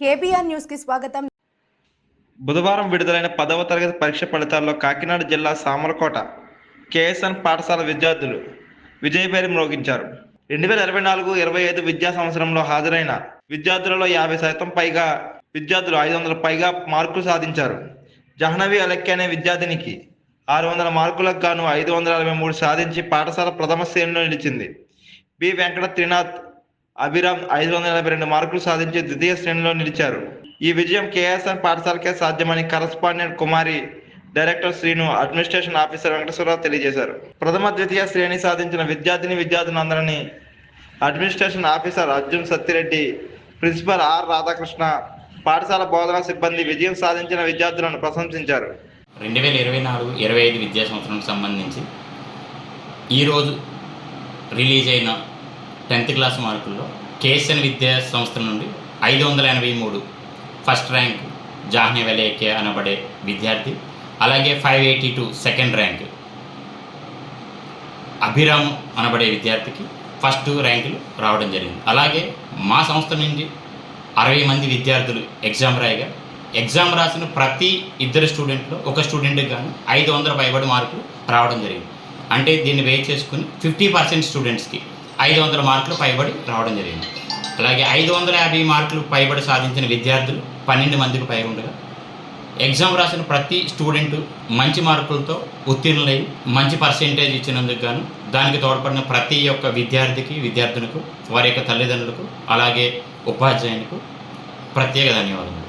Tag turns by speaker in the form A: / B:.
A: KBR న్యూస్కి స్వాగతం.
B: బుధవారం విడుదలైన పదవ తరగతి పరీక్ష ఫలితాల్లో కాకినాడ జిల్లా సామలకోట కేఎస్ఎన్ పాఠశాల విద్యార్థులు విజయపేరి మ్రోగించారు. రెండు వేల ఇరవై నాలుగు ఇరవై ఐదు విద్యా సంవత్సరంలో హాజరైన విద్యార్థులలో యాభై శాతం పైగా విద్యార్థులు ఐదు వందల పైగా మార్కులు సాధించారు. జహ్నవి అలెక్కి అనే విద్యార్థినికి ఆరు వందల మార్కులకు గాను ఐదు వందల అరవై మూడు సాధించి పాఠశాల ప్రథమ శ్రేణిలో నిలిచింది. బి వెంకట త్రినాథ్ అభిరామ్ ఐదు వందల ఎనభై రెండు మార్కులు సాధించి ద్వితీయ శ్రేణిలో నిలిచారు. ఈ విజయం కేఎస్ఆర్ పాఠశాలకే సాధ్యమని correspondent Kumari director Srinu administration officer Venkateswara Rao తెలియజేశారు. ప్రథమ ద్వితీయ శ్రేణి సాధించిన విద్యార్థిని విద్యార్థులందరినీ administration officer Arjun Sattireddy principal R Radhakrishna పాఠశాల బోధనా సిబ్బంది విజయం సాధించిన విద్యార్థులను ప్రశంసించారు.
C: రెండు వేల ఇరవై నాలుగు ఇరవై ఐదు విద్యా సంవత్సరానికి సంబంధించి ఈరోజు రిలీజ్ అయిన టెన్త్ క్లాస్ మార్కుల్లో కేఎస్ఎన్ విద్యా సంస్థ నుండి ఐదు వందల ఎనభై మూడు ఫస్ట్ ర్యాంక్ జాహ్నే వెలేకే అనబడే విద్యార్థి అలాగే five eighty two second rank Abhiram అనబడే విద్యార్థికి ఫస్ట్ ర్యాంకులు రావడం జరిగింది. అలాగే మా సంస్థ నుండి అరవై మంది విద్యార్థులు ఎగ్జామ్ రాయగా ఎగ్జామ్ రాసిన ప్రతి ఇద్దరు స్టూడెంట్లో ఒక స్టూడెంట్కి కానీ ఐదు వందల పైబడి మార్కులు రావడం జరిగింది. అంటే దీన్ని వెయిట్ చేసుకుని ఫిఫ్టీ పర్సెంట్ స్టూడెంట్స్కి ఐదు వందల మార్కులు పైబడి రావడం జరిగింది. అలాగే ఐదు వందల యాభై మార్కులు పైబడి సాధించిన విద్యార్థులు పన్నెండు మందికి పై ఉండగా ఎగ్జామ్ రాసిన ప్రతి స్టూడెంట్ మంచి మార్కులతో ఉత్తీర్ణులై మంచి పర్సెంటేజ్ ఇచ్చినందుకు గాను దానికి తోడ్పడిన ప్రతి ఒక్క విద్యార్థికి విద్యార్థులకు వారి యొక్క తల్లిదండ్రులకు అలాగే ఉపాధ్యాయునికి ప్రత్యేక ధన్యవాదాలు